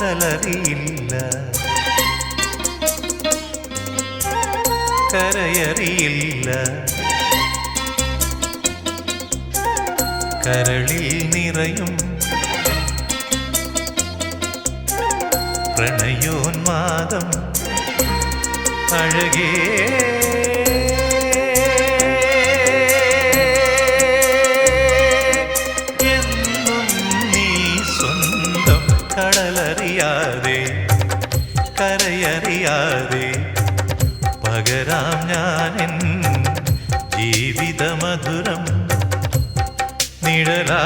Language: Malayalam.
കടലറിയില്ല കരയറിയില്ല. കരളിൽ നിറയും പ്രണയോന്മാദം അഴകേ കടലറിയാതെ കരയറിയാതെ പകരാം ഞാനെൻ ജീവിതമധുരം നിഴലാ